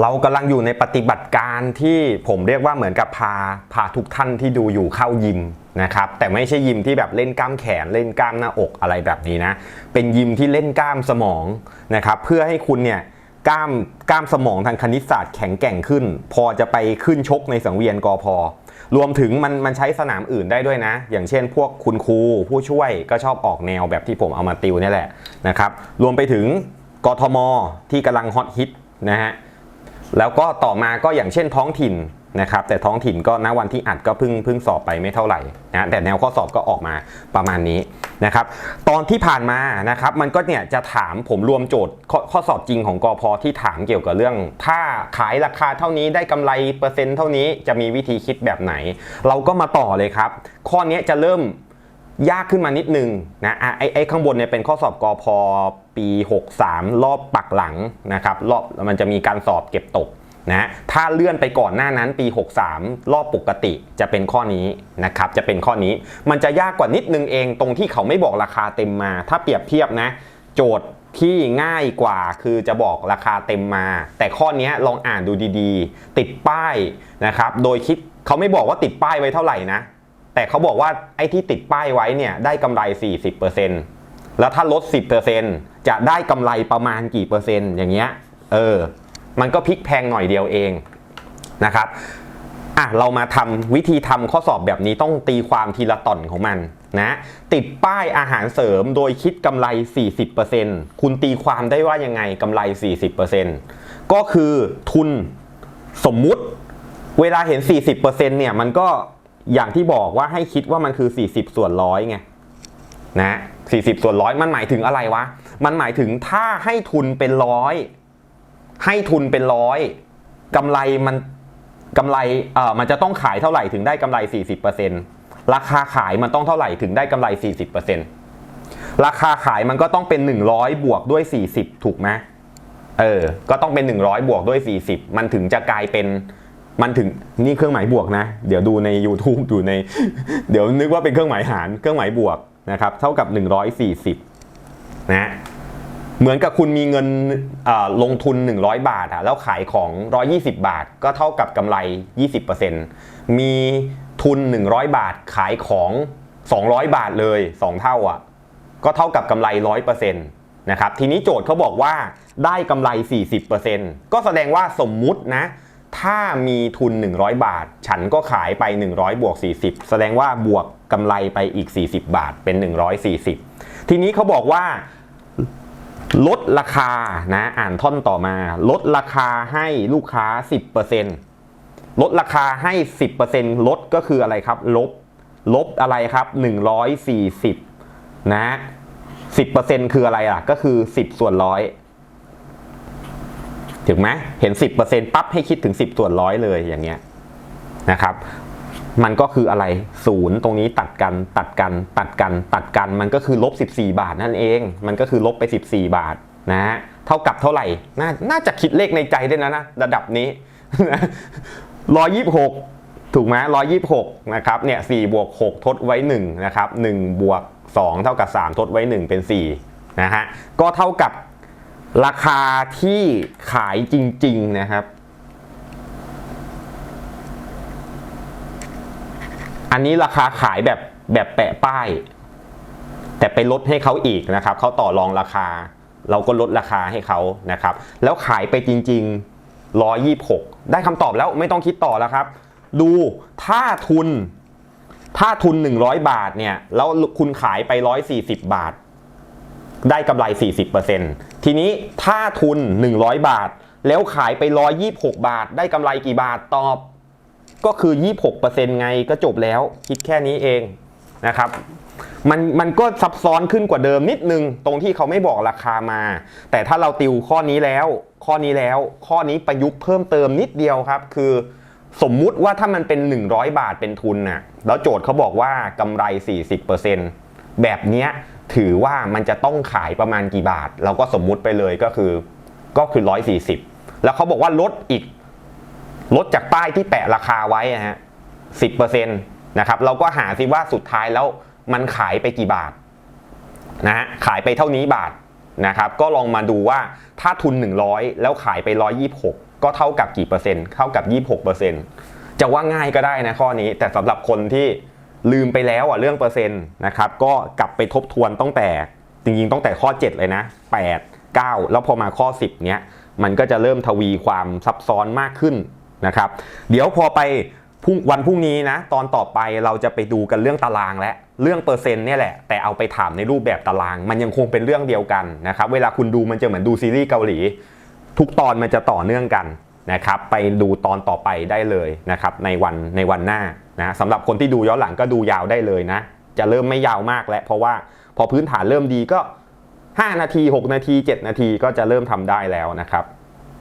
เรากำลังอยู่ในปฏิบัติการที่ผมเรียกว่าเหมือนกับพาพาทุกท่านที่ดูอยู่เข้ายิมนะครับแต่ไม่ใช่ยิมที่แบบเล่นกล้ามแขนเล่นกล้ามหน้าอกอะไรแบบนี้นะเป็นยิมที่เล่นกล้ามสมองนะครับเพื่อให้คุณเนี่ยกล้ามกล้ามสมองทางคณิตศาสตร์แข็งแกร่งขึ้น พอจะไปขึ้นชกในสังเวียนกอพอรวมถึงมันมันใช้สนามอื่นได้ด้วยนะ อย่างเช่น พวกคุณครูผู้ช่วยก็ชอบออกแนวแบบที่ผมเอามาติวนี่แหละนะครับรวมไปถึงกทมที่กำลังฮอตฮิตนะฮะ แล้วก็ต่อมาก็อย่างเช่นท้องถิ่นนะครับแต่ท้องถิ่นก็ณวันที่อัดก็เพิ่งเพิ่งสอบไปไม่เท่าไหร่นะแต่แนวข้อสอบก็ออกมาประมาณนี้นะครับตอนที่ผ่านมานะครับมันก็เนี่ยจะถามผมรวมโจทย์ข้อข้อสอบจริงของกอพอที่ถามเกี่ยวกับเรื่อง ถ้าขายราคาเท่านี้ได้กำไรเปอร์เซ็นต์เท่านี้จะมีวิธีคิดแบบไหน เราก็มาต่อเลยครับ ข้อนี้จะเริ่ม ยากขึ้นมานิดนึงนะไอ้ไอ้ข้างบนเนี่ยเป็นข้อสอบกอพอปี 63 รอบปักหลังนะครับรอบมันจะมีการสอบเก็บตกนะถ้าเลื่อนไปก่อนหน้านั้นปี 63 รอบปกติจะเป็นข้อนี้นะครับจะเป็นข้อนี้มันจะยากกว่านิดนึงเองตรงที่เขาไม่บอกราคาเต็มมา ถ้าเปรียบเทียบนะโจทย์ที่ง่ายกว่าคือจะบอกราคาเต็มมา แต่ข้อนี้ลองอ่านดูดีๆ ติดป้ายนะครับโดยคิดเขาไม่บอกว่าติดป้ายไว้เท่าไหร่นะ แต่เขาบอกว่าไอ้ที่ติดป้ายไว้เนี่ยได้กำไร 40%แล้วถ้าลด 10%จะได้กำไรประมาณกี่เปอร์เซ็นต์อย่างเงี้ยเออมันก็พลิกแพงหน่อยเดียวเองนะครับอะเรามาทำวิธีทำข้อสอบแบบนี้ต้องตีความทีละตอนของมันนะติดป้ายอาหารเสริมโดยคิดกำไร 40%คุณตีความได้ว่ายังไงกำไร 40%ก็คือทุนสมมุติเวลาเห็น 40%เนี่ยมันก็ อย่างที่บอกว่าให้คิดว่ามันคือ 40 ส่วนร้อยไงนะ40 ส่วนร้อยมันหมายถึงอะไรวะ มันหมายถึงถ้าให้ทุนเป็นร้อยให้ทุนเป็นร้อยกำไรมันกำไรเอ่อมันจะต้องขายเท่าไหร่ถึงได้กำไร 40%ราคาขายมันต้องเท่าไหร่ถึงได้กำไร 40%ราคาขายมันก็ต้องเป็น 100 บวกด้วย 40 ถูกไหมเออ ก็ต้องเป็น 100 บวกด้วย 40 มันถึงจะกลายเป็น มันถึงนี่เครื่องหมายบวกนะ เดี๋ยวดูใน YouTube ดูใน เดี๋ยวนึกว่าเป็นเครื่องหมายหารเครื่องหมายบวกนะครับเท่ากับ 140นะเหมือนกับคุณมีเงินลงทุน 100 บาทอะแล้วขายของ 120 บาท ก็เท่ากับกำไร 20%มีทุน 100 บาทขายของ 200 บาทเลย 2 เท่าอะก็เท่ากับกำไร 100%นะครับทีนี้โจทย์เขาบอกว่าได้กำไร 40%ก็แสดงว่าสมมุตินะ ถ้ามีทุน 100 บาท ฉันก็ขายไป 100 บวก 40 แสดงว่าบวกกำไรไปอีก 40 บาทเป็น 140 ทีนี้เขาบอกว่าลดราคานะอ่านท่อนต่อมา ลดราคาให้ลูกค้า 10%ลดราคาให้ 10%ลดก็คืออะไรครับ ลบ ลบอะไรครับ 140 นะ 10%คืออะไรอะ ก็คือ 10 ส่วนร้อย ถึงไหมเห็น 10%ปั๊บให้คิดถึง 10ส่วนร้อยเลยอย่างเงี้ยนะครับ มันก็คืออะไรศูนย์ตรงนี้ตัดกันตัดกันตัดกันตัดกันมันก็คือลบ 14 บาทนั่นเอง มันก็คือลบไป 14 บาทนะฮะเท่ากับเท่าไหร่นาน่าจะคิดเลขในใจได้นะนะระดับนี้ร้อยยี่สิบหกถูกไหมร้อยยี่สิบหกนะครับเนี่ยสี่บวกหกทดไว้หนึ่งนะครับหนึ่งบวกสองเท่ากับสามทดไว้หนึ่งเป็นสี่นะฮะก็เท่ากับ ราคาที่ขายจริง ๆ นะครับ อันนี้ราคาขายแบบแบบแปะป้าย แต่ไปลดให้เขาอีกนะครับ เขาต่อรองราคา เราก็ลดราคาให้เขานะครับ แล้วขายไปจริง ๆ 126 ได้คำตอบแล้วไม่ต้องคิดต่อแล้วครับ ดูถ้าทุน ถ้าทุน 100 บาทเนี่ย แล้วคุณขายไป 140 บาท ได้กำไร 40% ทีนี้ถ้าทุน 100 บาท แล้วขายไป 126 บาท ได้กำไรกี่บาทตอบ ก็คือ 26%ไงก็จบแล้ว คิดแค่นี้เองนะครับมันมันก็ซับซ้อนขึ้นกว่าเดิมนิดนึง ตรงที่เขาไม่บอกราคามา แต่ถ้าเราติวข้อนี้แล้ว ข้อนี้แล้ว ข้อนี้ประยุกต์เพิ่มเติมนิดเดียวครับ คือสมมุติว่าถ้ามันเป็น 100 บาทเป็นทุนน่ะแล้วโจทย์เขาบอกว่ากำไร 40%แบบเนี้ย ถือว่ามันจะต้องขายประมาณกี่บาท เราก็สมมุติไปเลยก็คือก็คือ 140 แล้วเขาบอกว่าลดอีกลดจากป้ายที่แปะราคาไว้นะฮะสิบเปอร์เซ็นต์นะครับเราก็หาซิว่าสุดท้ายแล้วมันขายไปกี่บาทนะฮะขายไปเท่านี้บาทนะครับก็ลองมาดูว่าถ้าทุน 100 แล้วขายไป 126 ก็เท่ากับกี่เปอร์เซ็นต์เท่ากับ 26เปอร์เซ็นต์จะว่าง่ายก็ได้นะข้อนี้ แต่สำหรับคนที่ลืมไปแล้วอะเรื่องเปอร์เซ็นต์นะครับก็กลับ ไปทบทวนตั้งแต่จริงๆตั้งแต่ข้อ 7 เลยนะ 8 9 แล้วพอมาข้อ 10 เนี้ยมันก็จะเริ่มทวีความซับซ้อนมากขึ้นนะครับ เดี๋ยวพอไปวันพรุ่งนี้นะ ตอนต่อไปเราจะไปดูกันเรื่องตารางและเรื่องเปอร์เซ็นต์เนี่ยแหละ แต่เอาไปถามในรูปแบบตาราง มันยังคงเป็นเรื่องเดียวกันนะครับ เวลาคุณดูมันจะเหมือนดูซีรีส์เกาหลี ทุกตอนมันจะต่อเนื่องกันนะครับไปดูตอนต่อไปได้เลยนะครับในวันในวันหน้านะสำหรับคนที่ดูย้อนหลังก็ดูยาวได้เลยนะ จะเริ่มไม่ยาวมากแล้ว เพราะว่าพอพื้นฐานเริ่มดีก็ 5 นาที 6 นาที 7 นาทีก็จะเริ่มทำได้แล้วนะครับ